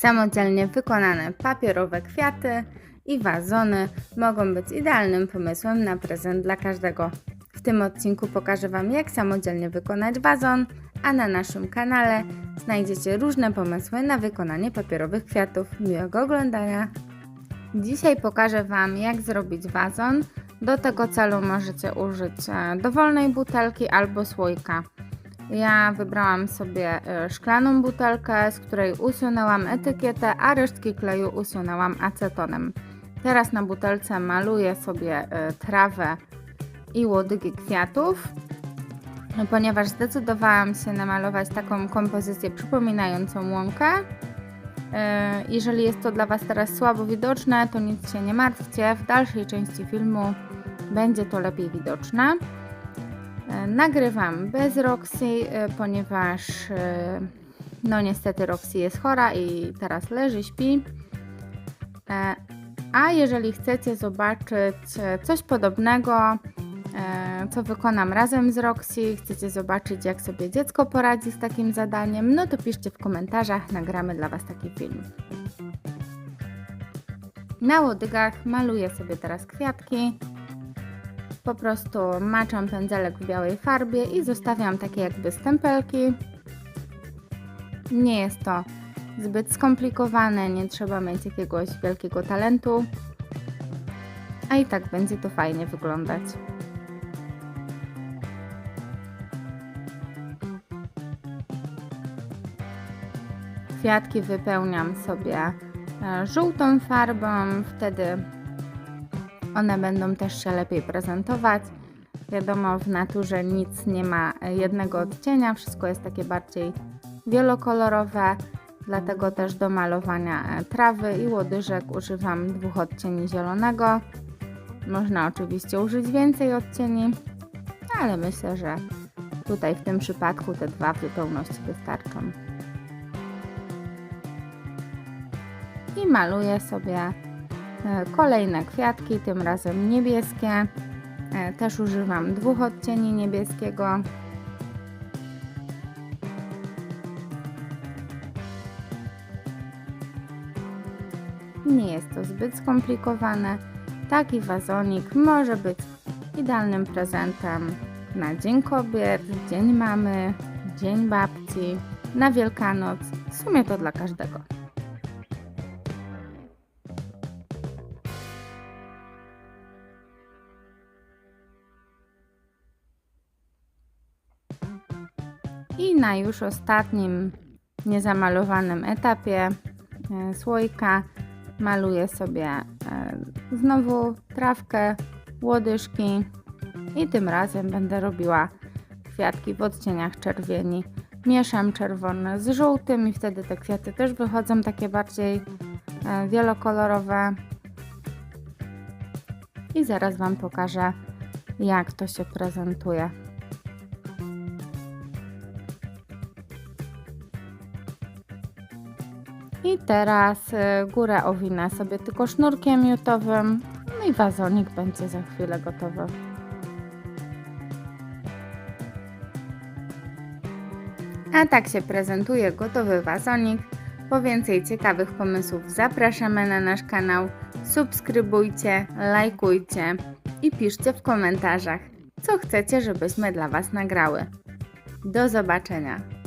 Samodzielnie wykonane papierowe kwiaty i wazony mogą być idealnym pomysłem na prezent dla każdego. W tym odcinku pokażę Wam, jak samodzielnie wykonać wazon, a na naszym kanale znajdziecie różne pomysły na wykonanie papierowych kwiatów. Miłego oglądania! Dzisiaj pokażę Wam, jak zrobić wazon. Do tego celu możecie użyć e, dowolnej butelki albo słoika. Ja wybrałam sobie e, szklaną butelkę, z której usunęłam etykietę, a resztki kleju usunęłam acetonem. Teraz na butelce maluję sobie e, trawę i łodygi kwiatów, ponieważ zdecydowałam się namalować taką kompozycję przypominającą łąkę. E, Jeżeli jest to dla Was teraz słabo widoczne, to nic się nie martwcie. W dalszej części filmu będzie to lepiej widoczne. E, Nagrywam bez Roxy, e, ponieważ e, no niestety Roxy jest chora i teraz leży, śpi. A jeżeli chcecie zobaczyć coś podobnego, co wykonam razem z Roxy, chcecie zobaczyć jak sobie dziecko poradzi z takim zadaniem, no to piszcie w komentarzach, nagramy dla Was taki film. Na łodygach maluję sobie teraz kwiatki. Po prostu maczam pędzelek w białej farbie i zostawiam takie jakby stempelki. Nie jest to zbyt skomplikowane, nie trzeba mieć jakiegoś wielkiego talentu. A i tak będzie to fajnie wyglądać. Kwiatki wypełniam sobie e, żółtą farbą, wtedy one będą też się lepiej prezentować. Wiadomo, w naturze nic nie ma jednego odcienia, wszystko jest takie bardziej wielokolorowe, dlatego też do malowania e, trawy i łodyżek używam dwóch odcieni zielonego. Można oczywiście użyć więcej odcieni, ale myślę, że tutaj w tym przypadku te dwa w zupełności wystarczą. I maluję sobie e, kolejne kwiatki, tym razem niebieskie. E, Też używam dwóch odcieni niebieskiego. Nie jest to zbyt skomplikowane. Taki wazonik może być idealnym prezentem na Dzień Kobiet, Dzień Mamy, Dzień Babci, na Wielkanoc. W sumie to dla każdego. I na już ostatnim niezamalowanym etapie e, słoika maluję sobie e, znowu trawkę, łodyżki i tym razem będę robiła kwiatki w odcieniach czerwieni. Mieszam czerwony z żółtym i wtedy te kwiaty też wychodzą takie bardziej e, wielokolorowe. I zaraz Wam pokażę, jak to się prezentuje. I teraz y, górę owinę sobie tylko sznurkiem miutowym. No i wazonik będzie za chwilę gotowy. A tak się prezentuje gotowy wazonik. Po więcej ciekawych pomysłów zapraszamy na nasz kanał. Subskrybujcie, lajkujcie i piszcie w komentarzach, co chcecie, żebyśmy dla Was nagrały. Do zobaczenia!